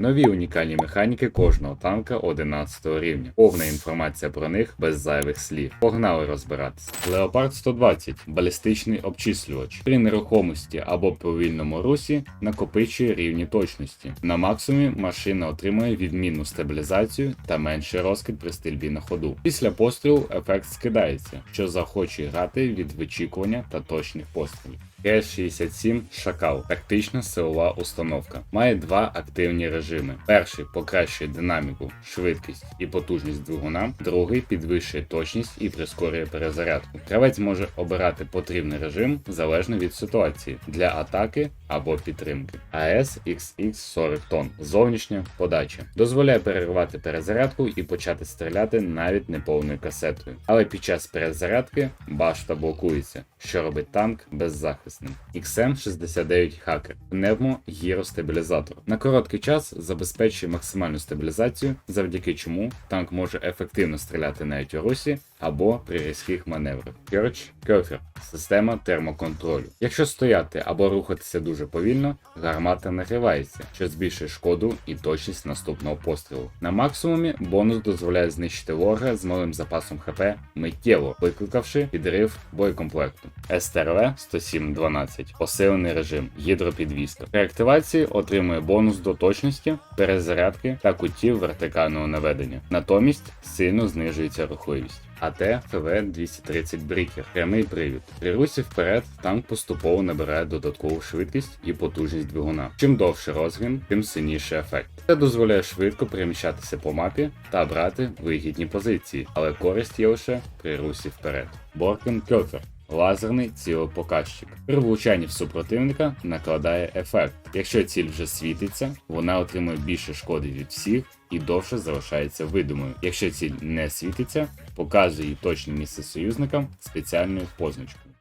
Нові унікальні механіки кожного танка 11 рівня. Повна інформація про них без зайвих слів. Погнали розбиратися. Леопард 120 балістичний обчислювач. При нерухомості або повільному русі накопичує рівні точності. На максимумі машина отримує відмінну стабілізацію та менший розкид при стрільбі на ходу. Після пострілу ефект скидається, що захоче грати від вичікування та точних пострілів. Г-67 Шакал тактична силова установка. Має два активні режими. Перший покращує динаміку, швидкість і потужність двигуна, другий підвищує точність і прискорює перезарядку. Гравець може обирати потрібний режим залежно від ситуації для атаки або підтримки. АС XX 40 тонн. Зовнішня подача дозволяє перервати перезарядку і почати стріляти навіть неповною касетою. Але під час перезарядки башта блокується, що робить танк беззахисним. XM69 Hacker пневмо гіростабілізатор. На короткий час забезпечує максимальну стабілізацію, завдяки чому танк може ефективно стріляти навіть у русі або при різких маневрах. Керч Кьофер система термоконтролю. Якщо стояти або рухатися дуже повільно, гармата нагрівається, що збільшує шкоду і точність наступного пострілу. На максимумі бонус дозволяє знищити ворога з малим запасом ХП миттєво, викликавши підрив боєкомплекту. СТРВ 10712 посилений режим гідропідвізка. При активації отримує бонус до точності, перезарядки та кутів вертикального наведення. Натомість сильно знижується рухливість. АТ ФВ 230 Брікер прямий привід. При русі вперед танк поступово набирає додаткову швидкість і потужність двигуна. Чим довше розгін, тим сильніший ефект. Це дозволяє швидко переміщатися по мапі та брати вигідні позиції, але користь є лише при русі вперед. Боркен Кьофер Лазерний цілопоказчик. При влучанні в супротивника накладає ефект. Якщо ціль вже світиться, вона отримує більше шкоди від всіх і довше залишається видимою. Якщо ціль не світиться, показує її точне місце союзникам спеціальною позначкою.